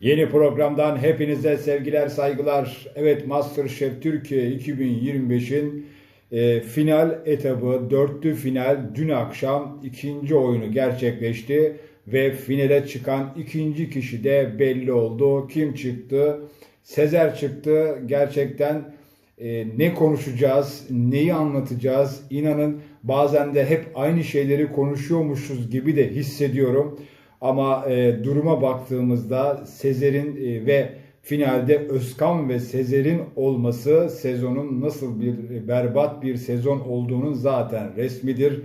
Yeni programdan hepinize sevgiler, saygılar. Evet MasterChef Türkiye 2025'in e, final etabı, dörtlü final dün akşam ikinci oyunu gerçekleşti. Ve finale çıkan ikinci kişi de belli oldu. Kim çıktı? Sezer çıktı. Gerçekten e, ne konuşacağız, neyi anlatacağız? İnanın bazen de hep aynı şeyleri konuşuyormuşuz gibi de hissediyorum. Ama e, duruma baktığımızda Sezer'in e, ve finalde Özkan ve Sezer'in olması sezonun nasıl bir e, berbat bir sezon olduğunun zaten resmidir.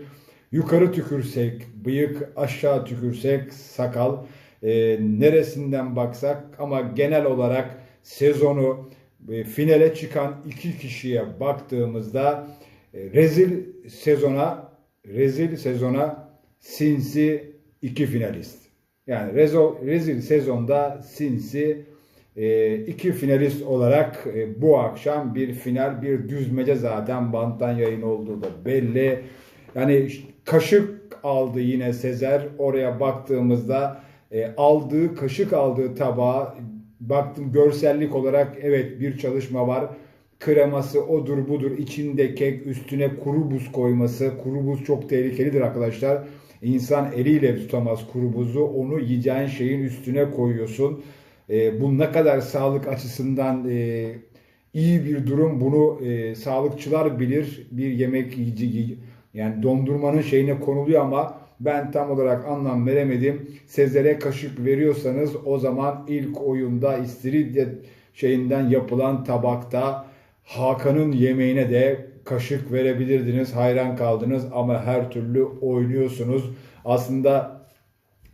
Yukarı tükürsek bıyık, aşağı tükürsek sakal, e, neresinden baksak ama genel olarak sezonu e, finale çıkan iki kişiye baktığımızda e, rezil sezona rezil sezona sinsi iki finalist. Yani rezo, rezil sezonda sinsi e, iki finalist olarak e, bu akşam bir final bir düzmece zaten banttan yayın olduğu da belli. Yani kaşık aldı yine Sezer. Oraya baktığımızda e, aldığı kaşık aldığı tabağa baktım görsellik olarak evet bir çalışma var. Kreması odur budur içinde kek üstüne kuru buz koyması. Kuru buz çok tehlikelidir arkadaşlar. İnsan eliyle tutamaz kuru buzu. Onu yiyeceğin şeyin üstüne koyuyorsun. E, bu ne kadar sağlık açısından e, iyi bir durum. Bunu e, sağlıkçılar bilir. Bir yemek yiyici yani dondurmanın şeyine konuluyor ama ben tam olarak anlam veremedim. Sezer'e kaşık veriyorsanız o zaman ilk oyunda istiridye şeyinden yapılan tabakta Hakan'ın yemeğine de kaşık verebilirdiniz. Hayran kaldınız ama her türlü oynuyorsunuz. Aslında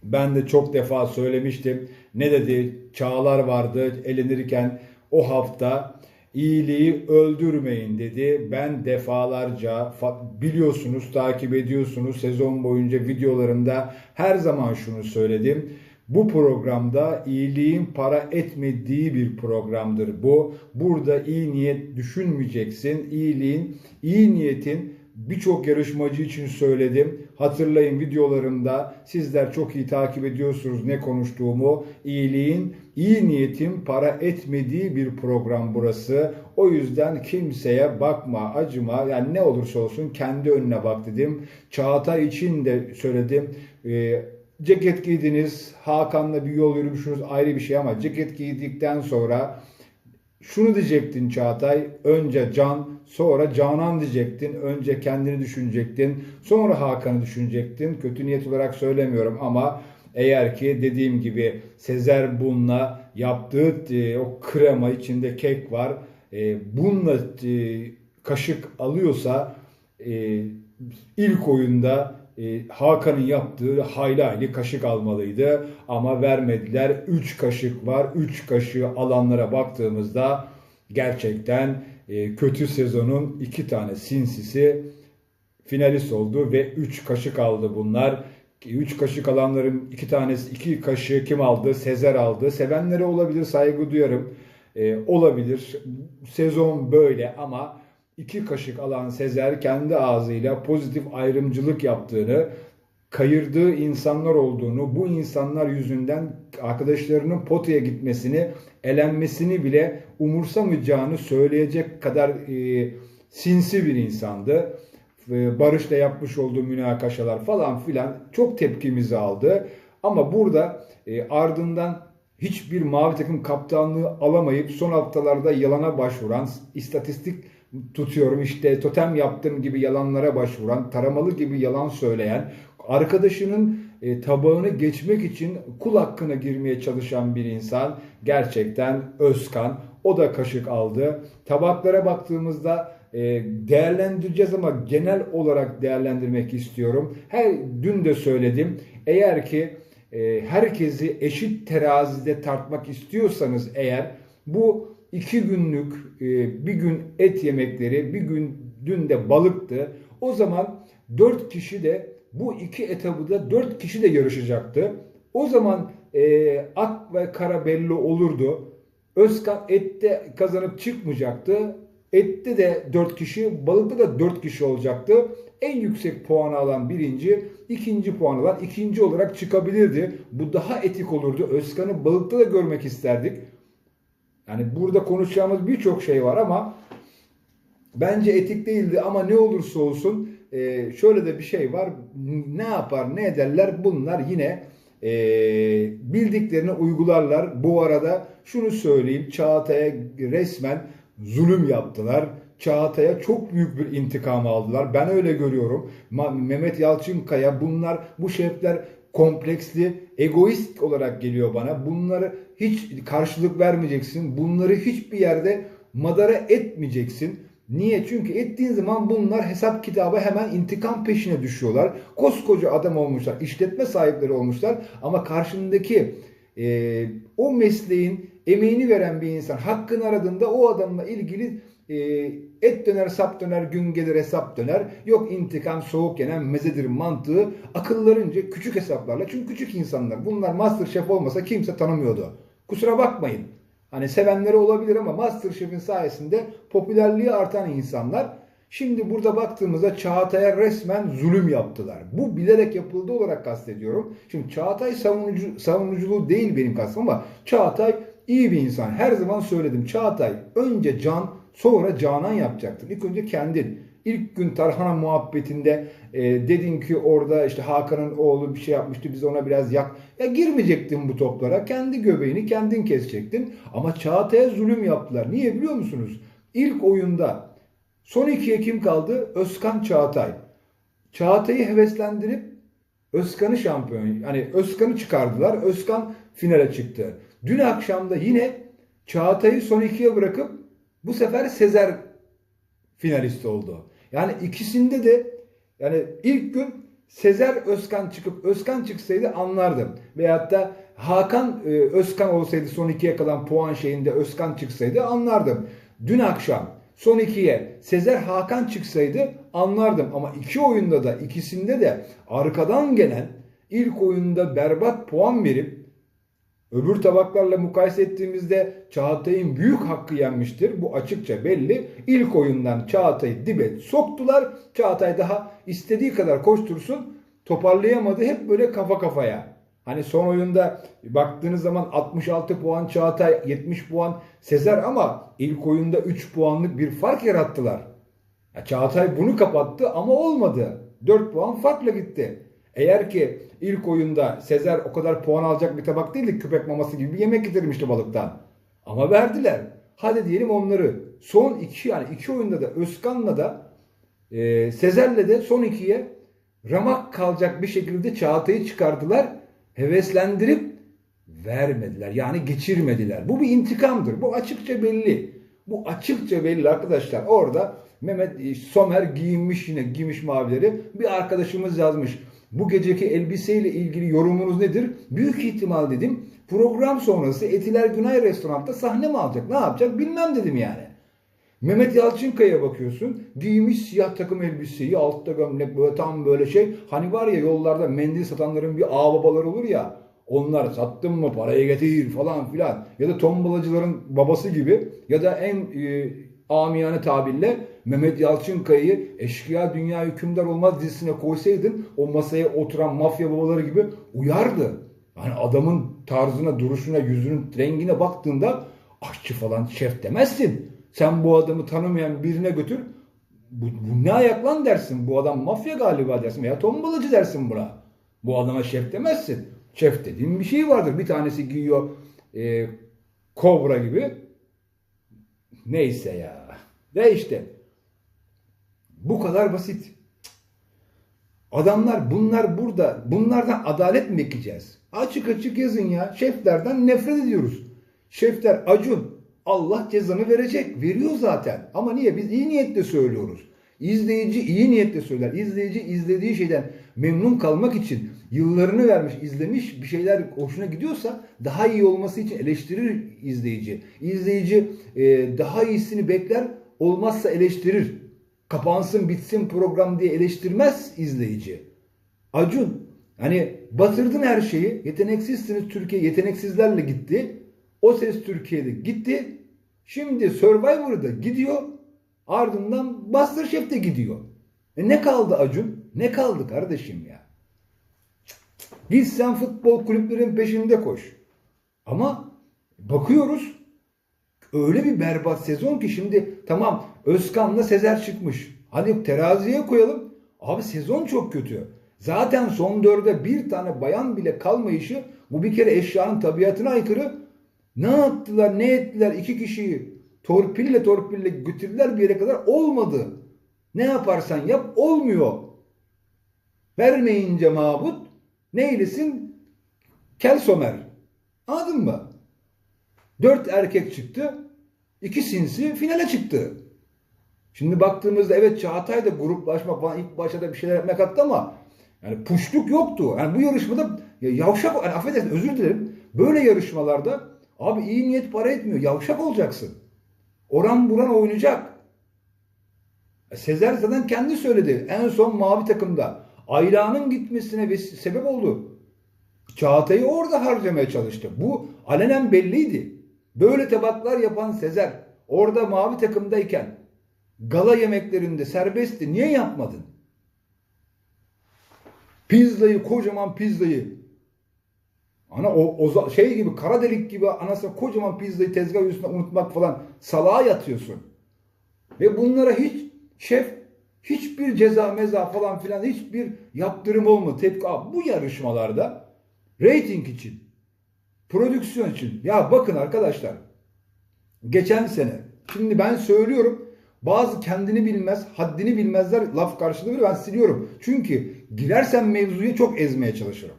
ben de çok defa söylemiştim. Ne dedi? Çağlar vardı elenirken o hafta iyiliği öldürmeyin dedi. Ben defalarca biliyorsunuz, takip ediyorsunuz sezon boyunca videolarımda her zaman şunu söyledim. Bu programda iyiliğin para etmediği bir programdır bu. Burada iyi niyet düşünmeyeceksin. İyiliğin, iyi niyetin birçok yarışmacı için söyledim. Hatırlayın videolarımda sizler çok iyi takip ediyorsunuz ne konuştuğumu. İyiliğin, iyi niyetin para etmediği bir program burası. O yüzden kimseye bakma, acıma. Yani ne olursa olsun kendi önüne bak dedim. Çağatay için de söyledim. Ee, ceket giydiniz, Hakan'la bir yol yürümüşsünüz ayrı bir şey ama ceket giydikten sonra şunu diyecektin Çağatay, önce Can, sonra Canan diyecektin, önce kendini düşünecektin, sonra Hakan'ı düşünecektin. Kötü niyet olarak söylemiyorum ama eğer ki dediğim gibi Sezer bununla yaptığı e, o krema içinde kek var, e, bununla e, kaşık alıyorsa e, ilk oyunda e, Hakan'ın yaptığı hayli hayli kaşık almalıydı ama vermediler. 3 kaşık var. 3 kaşığı alanlara baktığımızda gerçekten e, kötü sezonun iki tane sinsisi finalist oldu ve 3 kaşık aldı bunlar. 3 kaşık alanların iki tanesi iki kaşığı kim aldı? Sezer aldı. Sevenlere olabilir saygı duyarım. E, olabilir. Sezon böyle ama iki kaşık alan Sezer kendi ağzıyla pozitif ayrımcılık yaptığını, kayırdığı insanlar olduğunu, bu insanlar yüzünden arkadaşlarının potaya gitmesini, elenmesini bile umursamayacağını söyleyecek kadar e, sinsi bir insandı. E, Barış'la yapmış olduğu münakaşalar falan filan çok tepkimizi aldı. Ama burada e, ardından hiçbir mavi takım kaptanlığı alamayıp son haftalarda yalana başvuran istatistik tutuyorum işte totem yaptığım gibi yalanlara başvuran, taramalı gibi yalan söyleyen, arkadaşının e, tabağını geçmek için kul hakkına girmeye çalışan bir insan gerçekten Özkan. O da kaşık aldı. Tabaklara baktığımızda e, değerlendireceğiz ama genel olarak değerlendirmek istiyorum. Her dün de söyledim. Eğer ki e, herkesi eşit terazide tartmak istiyorsanız eğer bu iki günlük e, bir gün et yemekleri, bir gün dün de balıktı. O zaman dört kişi de bu iki etabı da dört kişi de yarışacaktı. O zaman e, ak ve kara belli olurdu. Özkan ette kazanıp çıkmayacaktı. Ette de dört kişi, balıkta da dört kişi olacaktı. en yüksek puanı alan birinci, ikinci puan alan ikinci olarak çıkabilirdi. Bu daha etik olurdu. Özkan'ı balıkta da görmek isterdik. Yani burada konuşacağımız birçok şey var ama bence etik değildi ama ne olursa olsun e, şöyle de bir şey var. Ne yapar ne ederler bunlar yine e, bildiklerini uygularlar. Bu arada şunu söyleyeyim Çağatay'a resmen zulüm yaptılar. Çağatay'a çok büyük bir intikam aldılar. Ben öyle görüyorum. Mehmet Yalçınkaya bunlar bu şefler kompleksli, egoist olarak geliyor bana. Bunları hiç karşılık vermeyeceksin. Bunları hiçbir yerde madara etmeyeceksin. Niye? Çünkü ettiğin zaman bunlar hesap kitabı hemen intikam peşine düşüyorlar. Koskoca adam olmuşlar, işletme sahipleri olmuşlar ama karşındaki e, o mesleğin emeğini veren bir insan hakkını aradığında o adamla ilgili e, et döner sap döner gün gelir hesap döner yok intikam soğuk yenen mezedir mantığı akıllarınca küçük hesaplarla çünkü küçük insanlar bunlar Masterchef olmasa kimse tanımıyordu. Kusura bakmayın. Hani sevenleri olabilir ama Masterchef'in sayesinde popülerliği artan insanlar şimdi burada baktığımızda Çağatay'a resmen zulüm yaptılar. Bu bilerek yapıldığı olarak kastediyorum. Şimdi Çağatay savunucu, savunuculuğu değil benim kastım ama Çağatay iyi bir insan. Her zaman söyledim Çağatay önce can sonra canan yapacaktın. İlk önce kendin. İlk gün Tarhana muhabbetinde e, dedin ki orada işte Hakan'ın oğlu bir şey yapmıştı biz ona biraz yak. Ya girmeyecektin bu toplara. Kendi göbeğini kendin kesecektin. Ama Çağatay'a zulüm yaptılar. Niye biliyor musunuz? İlk oyunda son ikiye kim kaldı? Özkan Çağatay. Çağatay'ı heveslendirip Özkan'ı şampiyon hani Özkan'ı çıkardılar. Özkan finale çıktı. Dün akşam da yine Çağatay'ı son ikiye bırakıp bu sefer Sezer finalist oldu. Yani ikisinde de yani ilk gün Sezer Özkan çıkıp Özkan çıksaydı anlardım. Veyahut da Hakan e, Özkan olsaydı son ikiye kalan puan şeyinde Özkan çıksaydı anlardım. Dün akşam son ikiye Sezer Hakan çıksaydı anlardım. Ama iki oyunda da ikisinde de arkadan gelen ilk oyunda berbat puan verip Öbür tabaklarla mukayese ettiğimizde Çağatay'ın büyük hakkı yenmiştir. Bu açıkça belli. İlk oyundan Çağatay'ı dibe soktular. Çağatay daha istediği kadar koştursun toparlayamadı. Hep böyle kafa kafaya. Hani son oyunda baktığınız zaman 66 puan Çağatay, 70 puan Sezer ama ilk oyunda 3 puanlık bir fark yarattılar. Ya Çağatay bunu kapattı ama olmadı. 4 puan farkla gitti. Eğer ki ilk oyunda Sezer o kadar puan alacak bir tabak değildi. Köpek maması gibi bir yemek getirmişti balıktan. Ama verdiler. Hadi diyelim onları. Son iki yani iki oyunda da Özkan'la da e, Sezer'le de son ikiye ramak kalacak bir şekilde Çağatay'ı çıkardılar. Heveslendirip vermediler. Yani geçirmediler. Bu bir intikamdır. Bu açıkça belli. Bu açıkça belli arkadaşlar. Orada Mehmet e, Somer giyinmiş yine giymiş mavileri. Bir arkadaşımız yazmış. Bu geceki elbiseyle ilgili yorumunuz nedir? Büyük ihtimal dedim program sonrası Etiler Günay restoranda sahne mi alacak? Ne yapacak? Bilmem dedim yani. Mehmet Yalçınkaya'ya bakıyorsun. Giymiş siyah takım elbiseyi, altta gömlek böyle tam böyle şey. Hani var ya yollarda mendil satanların bir ağababaları olur ya. Onlar sattın mı parayı getir falan filan. Ya da tombalacıların babası gibi. Ya da en e, amiyane tabirle Mehmet Yalçınkaya'yı Eşkıya Dünya Hükümdar Olmaz dizisine koysaydın o masaya oturan mafya babaları gibi uyardı. Yani adamın tarzına, duruşuna, yüzünün rengine baktığında aşçı falan şef demezsin. Sen bu adamı tanımayan birine götür bu, bu ne ayak lan dersin. Bu adam mafya galiba dersin veya tombalacı dersin buna. Bu adama şef demezsin. Şef dediğin bir şey vardır. Bir tanesi giyiyor e, kobra gibi. Neyse ya. Ve işte bu kadar basit. Adamlar bunlar burada. Bunlardan adalet mi bekleyeceğiz? Açık açık yazın ya. Şeflerden nefret ediyoruz. Şefler Acun. Allah cezanı verecek. Veriyor zaten. Ama niye? Biz iyi niyetle söylüyoruz. İzleyici iyi niyetle söyler. İzleyici izlediği şeyden memnun kalmak için yıllarını vermiş, izlemiş bir şeyler hoşuna gidiyorsa daha iyi olması için eleştirir izleyici. İzleyici e, daha iyisini bekler, olmazsa eleştirir. Kapansın bitsin program diye eleştirmez izleyici. Acun hani batırdın her şeyi. Yeteneksizsiniz Türkiye yeteneksizlerle gitti. O ses Türkiye'de gitti. Şimdi Survivor'da gidiyor. Ardından Masterchef de gidiyor. E ne kaldı Acun? Ne kaldı kardeşim ya? Git sen futbol kulüplerin peşinde koş. Ama bakıyoruz öyle bir berbat sezon ki şimdi tamam Özkan'la Sezer çıkmış. Hadi teraziye koyalım. Abi sezon çok kötü. Zaten son dörde bir tane bayan bile kalmayışı bu bir kere eşyanın tabiatına aykırı. Ne yaptılar ne ettiler iki kişiyi torpille torpille götürdüler bir yere kadar olmadı. Ne yaparsan yap olmuyor. Vermeyince mabut neylesin? Kel somer. Anladın mı? Dört erkek çıktı. iki sinsi finale çıktı. Şimdi baktığımızda evet Çağatay da gruplaşma falan ilk başta bir şeyler yapmak attı ama yani puşluk yoktu. Yani bu yarışmada ya yavşak, yani affedersin özür dilerim. Böyle yarışmalarda abi iyi niyet para etmiyor. Yavşak olacaksın. Oran buran oynayacak. Sezer zaten kendi söyledi. En son mavi takımda Ayla'nın gitmesine ve sebep oldu. Çağatay'ı orada harcamaya çalıştı. Bu alenen belliydi. Böyle tabaklar yapan Sezer orada mavi takımdayken gala yemeklerinde serbestti. Niye yapmadın? Pizzayı, kocaman pizzayı Ana o, o şey gibi kara delik gibi anasına kocaman pizzayı tezgah üstüne unutmak falan salağa yatıyorsun. Ve bunlara hiç şef hiçbir ceza meza falan filan hiçbir yaptırım olmadı. Tepki bu yarışmalarda rating için prodüksiyon için ya bakın arkadaşlar geçen sene şimdi ben söylüyorum bazı kendini bilmez, haddini bilmezler laf karşılığı ben siliyorum. Çünkü girersen mevzuyu çok ezmeye çalışırım.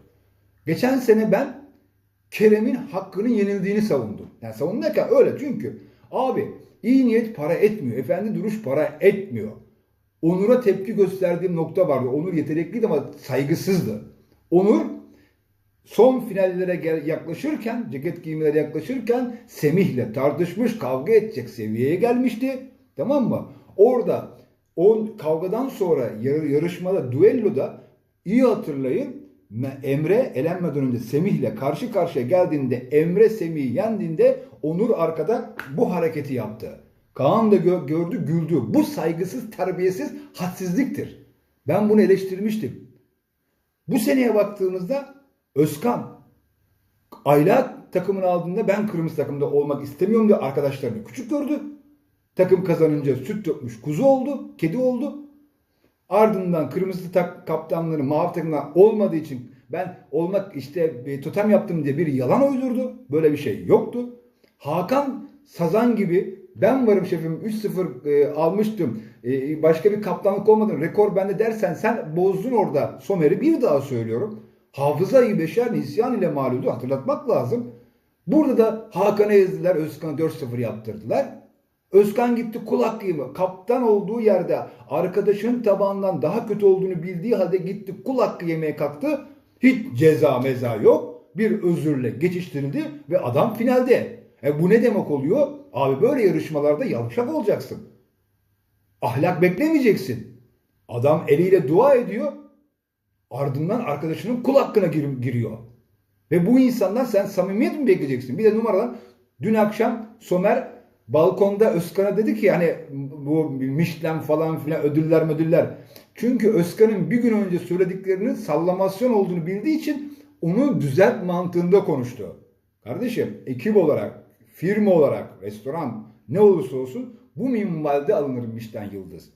Geçen sene ben Kerem'in hakkının yenildiğini savundum. Yani savundum öyle çünkü abi iyi niyet para etmiyor. Efendi duruş para etmiyor. Onur'a tepki gösterdiğim nokta vardı. Onur yetenekliydi ama saygısızdı. Onur son finallere yaklaşırken, ceket giymelere yaklaşırken Semih'le tartışmış, kavga edecek seviyeye gelmişti. Tamam mı? Orada o kavgadan sonra yarışmada, duelloda iyi hatırlayın Emre elenmeden önce Semih'le karşı karşıya geldiğinde Emre Semih'i yendiğinde Onur arkada bu hareketi yaptı. Kaan da gö- gördü güldü. Bu saygısız, terbiyesiz hadsizliktir. Ben bunu eleştirmiştim. Bu seneye baktığımızda Özkan Ayla takımını aldığında ben kırmızı takımda olmak istemiyorum diye arkadaşlarını küçük gördü. Takım kazanınca süt dökmüş kuzu oldu, kedi oldu. Ardından kırmızı tak kaptanları mavi takımlar olmadığı için ben olmak işte bir totem yaptım diye bir yalan uydurdu. Böyle bir şey yoktu. Hakan Sazan gibi ben varım şefim 3-0 e, almıştım. E, başka bir kaptanlık olmadı. Rekor bende dersen sen bozdun orada Somer'i bir daha söylüyorum. Hafıza-i Beşer nisyan ile mağludu hatırlatmak lazım. Burada da Hakan'ı ezdiler. Özkan'ı 4-0 yaptırdılar. Özkan gitti kulak gibi kaptan olduğu yerde arkadaşın tabandan daha kötü olduğunu bildiği halde gitti kul hakkı yemeye kalktı. Hiç ceza meza yok. Bir özürle geçiştirildi ve adam finalde. E bu ne demek oluyor? Abi böyle yarışmalarda yavşak olacaksın. Ahlak beklemeyeceksin. Adam eliyle dua ediyor. Ardından arkadaşının kul hakkına gir giriyor. Ve bu insandan sen samimiyet mi bekleyeceksin? Bir de numaradan dün akşam Somer balkonda Özkan'a dedi ki hani bu Michelin falan filan ödüller ödüller. Çünkü Özkan'ın bir gün önce söylediklerinin sallamasyon olduğunu bildiği için onu düzelt mantığında konuştu. Kardeşim ekip olarak, firma olarak, restoran ne olursa olsun bu minvalde alınır Michelin yıldız.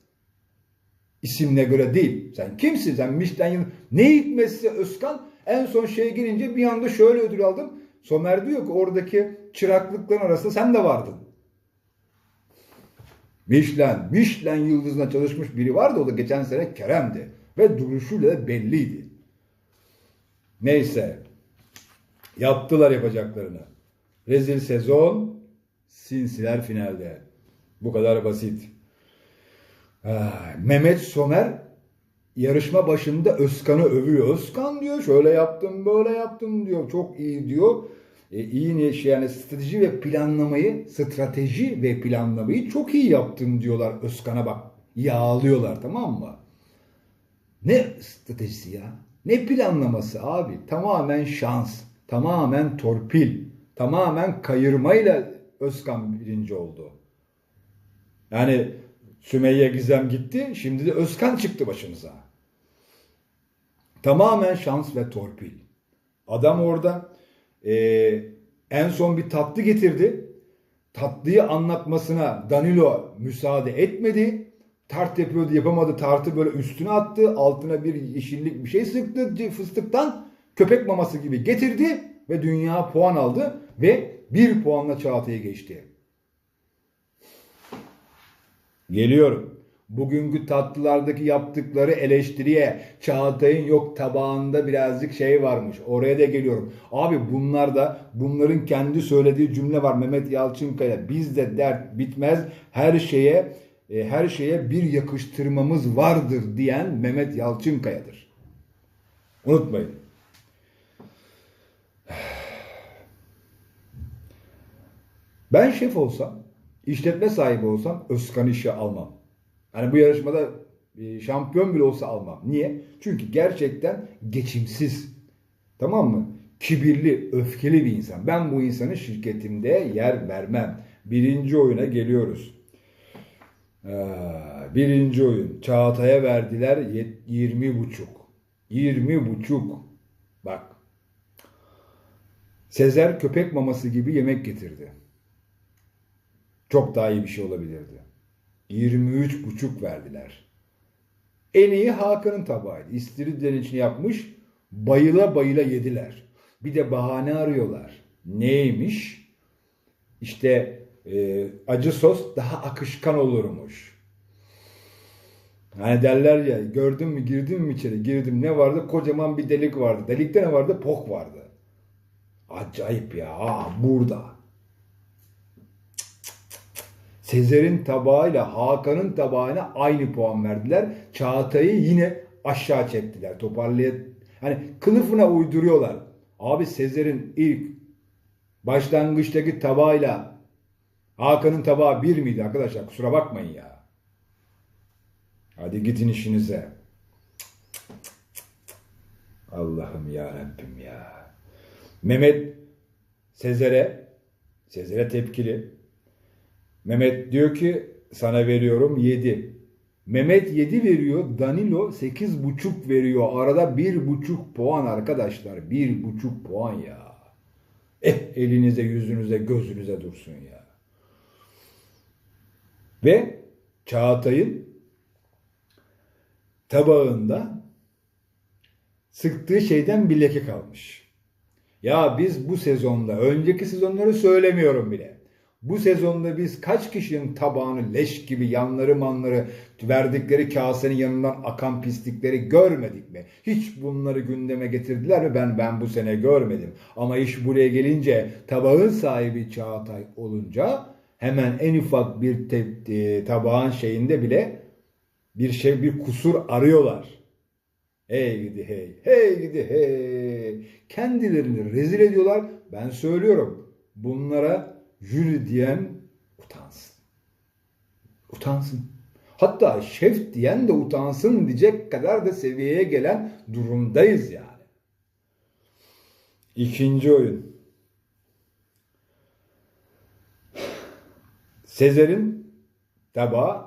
İsimine göre değil. Sen kimsin? Sen Michelin yıldız. Ne hikmetse Özkan en son şey gelince bir anda şöyle ödül aldım. Somer diyor ki oradaki çıraklıkların arasında sen de vardın. Michelin, Michelin yıldızına çalışmış biri vardı o da geçen sene Kerem'di. Ve duruşuyla da belliydi. Neyse. Yaptılar yapacaklarını. Rezil sezon, sinsiler finalde. Bu kadar basit. Ah, Mehmet Somer yarışma başında Özkan'ı övüyor. Özkan diyor şöyle yaptım böyle yaptım diyor. Çok iyi diyor e, iyi ne şey yani strateji ve planlamayı, strateji ve planlamayı çok iyi yaptın diyorlar Özkan'a bak. Yağlıyorlar tamam mı? Ne stratejisi ya? Ne planlaması abi? Tamamen şans, tamamen torpil, tamamen kayırmayla Özkan birinci oldu. Yani Sümeyye Gizem gitti. Şimdi de Özkan çıktı başınıza. Tamamen şans ve torpil. Adam orada e, en son bir tatlı getirdi. Tatlıyı anlatmasına Danilo müsaade etmedi. Tart yapıyordu yapamadı. Tartı böyle üstüne attı. Altına bir yeşillik bir şey sıktı fıstıktan. Köpek maması gibi getirdi ve dünya puan aldı ve bir puanla Çağatay'ı geçti. Geliyorum. Bugünkü tatlılardaki yaptıkları eleştiriye Çağatay'ın yok tabağında birazcık şey varmış. Oraya da geliyorum. Abi bunlar da bunların kendi söylediği cümle var Mehmet Yalçınkaya. Bizde dert bitmez. Her şeye e, her şeye bir yakıştırmamız vardır diyen Mehmet Yalçınkaya'dır. Unutmayın. Ben şef olsam, işletme sahibi olsam Özkan işe almam. Hani bu yarışmada şampiyon bile olsa almam. Niye? Çünkü gerçekten geçimsiz. Tamam mı? Kibirli, öfkeli bir insan. Ben bu insanın şirketimde yer vermem. Birinci oyuna geliyoruz. birinci oyun. Çağatay'a verdiler 20 buçuk. 20 buçuk. Bak. Sezer köpek maması gibi yemek getirdi. Çok daha iyi bir şey olabilirdi. 23 buçuk verdiler. En iyi Hakan'ın tabağıydı. İstiridyenin içine yapmış. Bayıla bayıla yediler. Bir de bahane arıyorlar. Neymiş? İşte e, acı sos daha akışkan olurmuş. Hani derler ya gördün mü girdin mi içeri? Girdim ne vardı? Kocaman bir delik vardı. Delikte ne vardı? Pok vardı. Acayip ya. Aa, burada. Sezer'in tabağıyla Hakan'ın tabağına aynı puan verdiler. Çağatay'ı yine aşağı çektiler. Toparlayıp hani kılıfına uyduruyorlar. Abi Sezer'in ilk başlangıçtaki tabağıyla Hakan'ın tabağı bir miydi arkadaşlar? Kusura bakmayın ya. Hadi gidin işinize. Allah'ım ya Rabbim ya. Mehmet Sezer'e Sezer'e tepkili. Mehmet diyor ki sana veriyorum 7. Mehmet 7 veriyor. Danilo 8,5 veriyor. Arada 1,5 puan arkadaşlar. 1,5 puan ya. Eh elinize, yüzünüze, gözünüze dursun ya. Ve Çağatay'ın tabağında sıktığı şeyden bir leke kalmış. Ya biz bu sezonda, önceki sezonları söylemiyorum bile. Bu sezonda biz kaç kişinin tabağını leş gibi yanları manları verdikleri kasenin yanından akan pislikleri görmedik mi? Hiç bunları gündeme getirdiler mi? Ben ben bu sene görmedim. Ama iş buraya gelince tabağın sahibi Çağatay olunca hemen en ufak bir te, tabağın şeyinde bile bir şey bir kusur arıyorlar. Hey gidi hey, hey gidi hey. Kendilerini rezil ediyorlar. Ben söylüyorum. Bunlara jüri diyen utansın. Utansın. Hatta şef diyen de utansın diyecek kadar da seviyeye gelen durumdayız yani. İkinci oyun. Sezer'in tabağı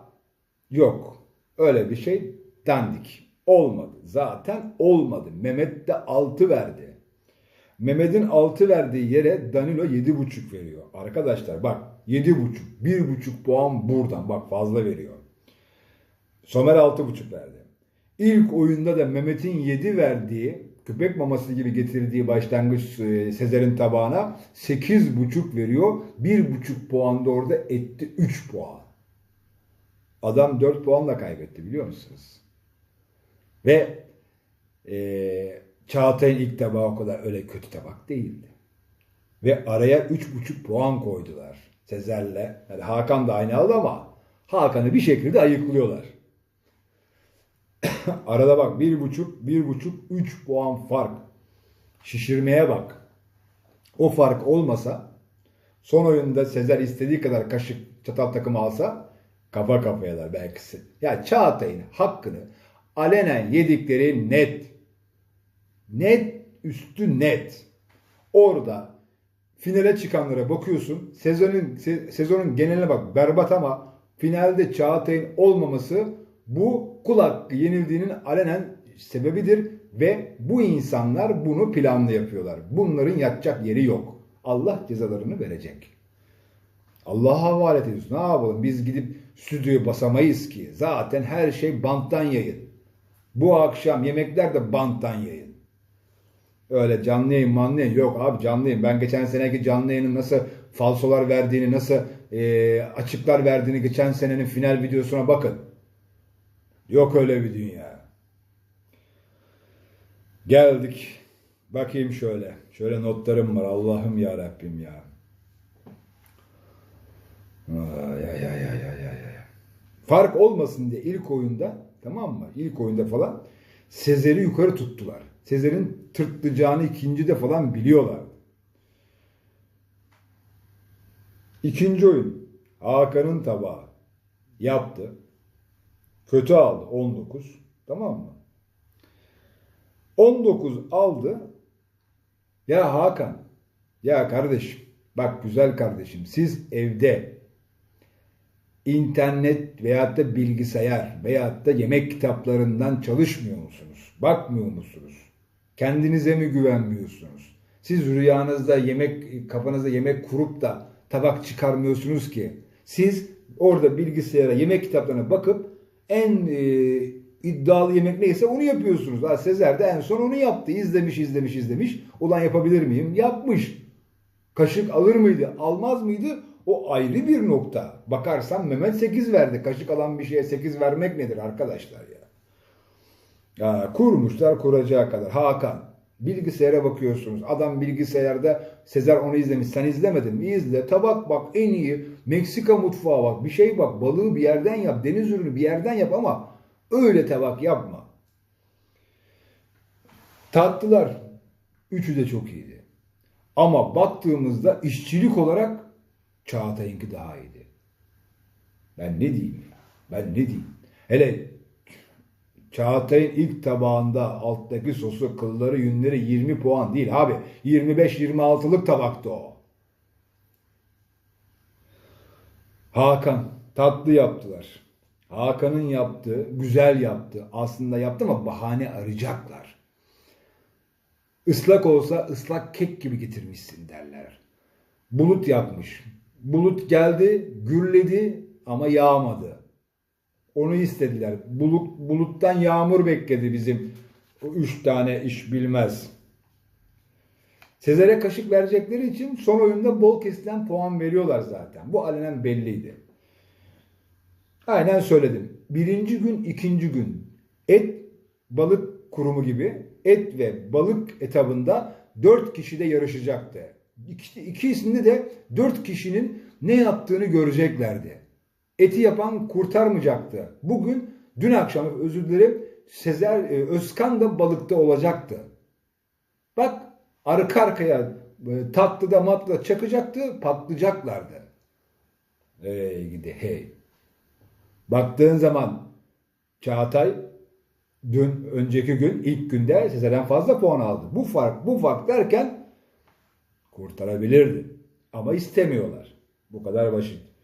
yok. Öyle bir şey dandik. Olmadı. Zaten olmadı. Mehmet de altı verdi. Mehmet'in 6 verdiği yere Danilo 7.5 veriyor. Arkadaşlar bak 7.5. 1.5 puan buradan bak fazla veriyor. Somer 6.5 verdi. İlk oyunda da Mehmet'in 7 verdiği köpek maması gibi getirdiği başlangıç e, Sezer'in tabağına 8.5 veriyor. 1.5 puan da orada etti 3 puan. Adam 4 puanla kaybetti biliyor musunuz? Ve e, Çağatay'ın ilk tabağı o kadar öyle kötü tabak değildi. Ve araya 3,5 puan koydular. Sezer'le. Yani Hakan da aynı aldı ama Hakan'ı bir şekilde ayıklıyorlar. Arada bak 1,5, 1,5, 3 puan fark. Şişirmeye bak. O fark olmasa son oyunda Sezer istediği kadar kaşık çatal takımı alsa kafa kafayalar belki. Ya Çağatay'ın hakkını alenen yedikleri net. Net üstü net. Orada finale çıkanlara bakıyorsun. Sezonun se, sezonun geneline bak berbat ama finalde Çağatay'ın olmaması bu kul hakkı yenildiğinin alenen sebebidir ve bu insanlar bunu planlı yapıyorlar. Bunların yatacak yeri yok. Allah cezalarını verecek. Allah'a havale ediyoruz. Ne yapalım? Biz gidip stüdyoya basamayız ki. Zaten her şey banttan yayın. Bu akşam yemekler de banttan yayın. Öyle canlı yayın manlı yayın. Yok abi canlı yayın. Ben geçen seneki canlı yayının nasıl falsolar verdiğini, nasıl e, açıklar verdiğini geçen senenin final videosuna bakın. Yok öyle bir dünya. Geldik. Bakayım şöyle. Şöyle notlarım var. Allah'ım ya Rabbim ya. Ay, ay, ay, ay, ay, ay. Fark olmasın diye ilk oyunda tamam mı? İlk oyunda falan Sezer'i yukarı tuttular. Sezer'in tırtlayacağını ikinci de falan biliyorlar. İkinci oyun Hakan'ın tabağı yaptı. Kötü aldı 19. Tamam mı? 19 aldı. Ya Hakan, ya kardeşim, bak güzel kardeşim, siz evde internet veyahut da bilgisayar veyahut da yemek kitaplarından çalışmıyor musunuz? Bakmıyor musunuz? Kendinize mi güvenmiyorsunuz? Siz rüyanızda yemek, kafanızda yemek kurup da tabak çıkarmıyorsunuz ki. Siz orada bilgisayara, yemek kitaplarına bakıp en e, iddialı yemek neyse onu yapıyorsunuz. Ha, Sezer de en son onu yaptı. İzlemiş, izlemiş, izlemiş. Ulan yapabilir miyim? Yapmış. Kaşık alır mıydı? Almaz mıydı? O ayrı bir nokta. Bakarsan Mehmet 8 verdi. Kaşık alan bir şeye 8 vermek nedir arkadaşlar ya? Ya kurmuşlar kuracağı kadar. Hakan. Bilgisayara bakıyorsunuz. Adam bilgisayarda Sezer onu izlemiş. Sen izlemedin mi? İzle. Tabak bak en iyi. Meksika mutfağı bak. Bir şey bak. Balığı bir yerden yap. Deniz ürünü bir yerden yap ama öyle tabak yapma. Tatlılar. Üçü de çok iyiydi. Ama baktığımızda işçilik olarak Çağatay'ınki daha iyiydi. Ben ne diyeyim ya? Ben ne diyeyim? Hele Çağatay'ın ilk tabağında alttaki sosu, kılları, yünleri 20 puan değil abi. 25-26'lık tabaktı o. Hakan tatlı yaptılar. Hakan'ın yaptığı güzel yaptı. Aslında yaptı ama bahane arayacaklar. Islak olsa ıslak kek gibi getirmişsin derler. Bulut yapmış. Bulut geldi, gürledi ama yağmadı. Onu istediler. Bulut, buluttan yağmur bekledi bizim üç tane iş bilmez. Sezer'e kaşık verecekleri için son oyunda bol kesilen puan veriyorlar zaten. Bu alenen belliydi. Aynen söyledim. Birinci gün, ikinci gün et, balık kurumu gibi et ve balık etabında dört kişi de yarışacaktı. İki, ikisinde de dört kişinin ne yaptığını göreceklerdi. Eti yapan kurtarmayacaktı. Bugün, dün akşam özür dilerim, Sezer e, Özkan da balıkta olacaktı. Bak arka arkaya e, tatlıda matla çakacaktı, patlayacaklardı. Hey gidi hey. Baktığın zaman Çağatay dün önceki gün ilk günde Sezer'den fazla puan aldı. Bu fark bu fark derken kurtarabilirdi. Ama istemiyorlar. Bu kadar basit.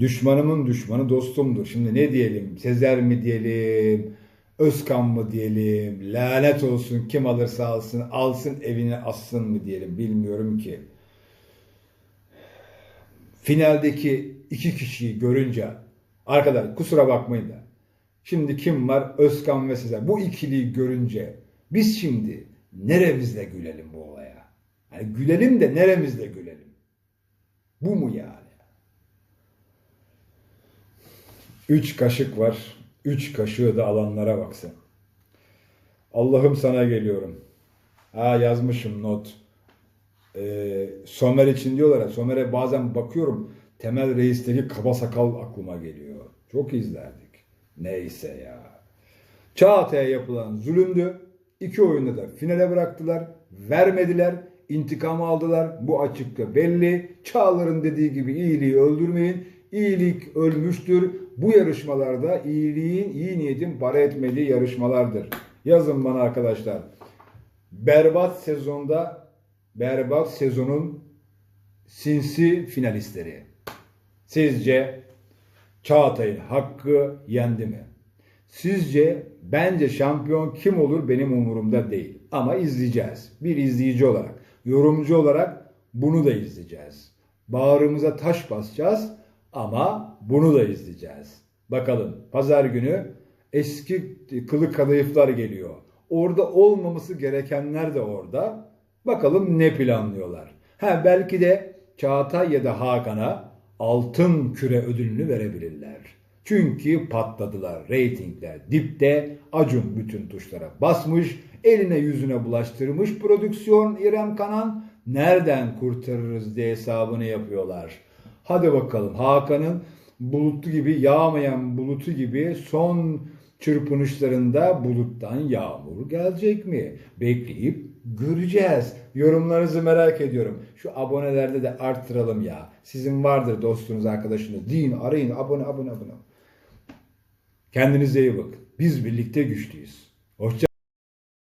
Düşmanımın düşmanı dostumdur. Şimdi ne diyelim? Sezer mi diyelim? Özkan mı diyelim? Lanet olsun kim alırsa alsın, alsın evine assın mı diyelim? Bilmiyorum ki. Finaldeki iki kişiyi görünce arkadaşlar kusura bakmayın da. Şimdi kim var? Özkan ve Sezer. Bu ikiliyi görünce biz şimdi neremizle gülelim bu olaya? Yani gülelim de neremizle gülelim? Bu mu yani? Üç kaşık var. Üç kaşığı da alanlara baksın. Allah'ım sana geliyorum. Ha yazmışım not. Ee, Somer için diyorlar ya. Somer'e bazen bakıyorum. Temel Reis'teki kaba sakal aklıma geliyor. Çok izlerdik. Neyse ya. Çağatay'a yapılan zulümdü. İki oyunda da finale bıraktılar. Vermediler. intikamı aldılar. Bu açıkça belli. Çağlar'ın dediği gibi iyiliği öldürmeyin. İyilik ölmüştür. Bu yarışmalarda iyiliğin, iyi niyetin para etmediği yarışmalardır. Yazın bana arkadaşlar. Berbat sezonda berbat sezonun sinsi finalistleri. Sizce Çağatay'ın hakkı yendi mi? Sizce bence şampiyon kim olur benim umurumda değil. Ama izleyeceğiz. Bir izleyici olarak, yorumcu olarak bunu da izleyeceğiz. Bağrımıza taş basacağız ama bunu da izleyeceğiz. Bakalım pazar günü eski kılı kadayıflar geliyor. Orada olmaması gerekenler de orada. Bakalım ne planlıyorlar. Ha belki de Çağatay ya da Hakan'a altın küre ödülünü verebilirler. Çünkü patladılar. Reytingler dipte. Acun bütün tuşlara basmış. Eline yüzüne bulaştırmış prodüksiyon İrem Kanan. Nereden kurtarırız diye hesabını yapıyorlar. Hadi bakalım Hakan'ın bulutlu gibi yağmayan bulutu gibi son çırpınışlarında buluttan yağmur gelecek mi? Bekleyip göreceğiz. Yorumlarınızı merak ediyorum. Şu abonelerde de arttıralım ya. Sizin vardır dostunuz, arkadaşınız. Deyin, arayın, abone, abone, abone. Kendinize iyi bakın. Biz birlikte güçlüyüz. Hoşça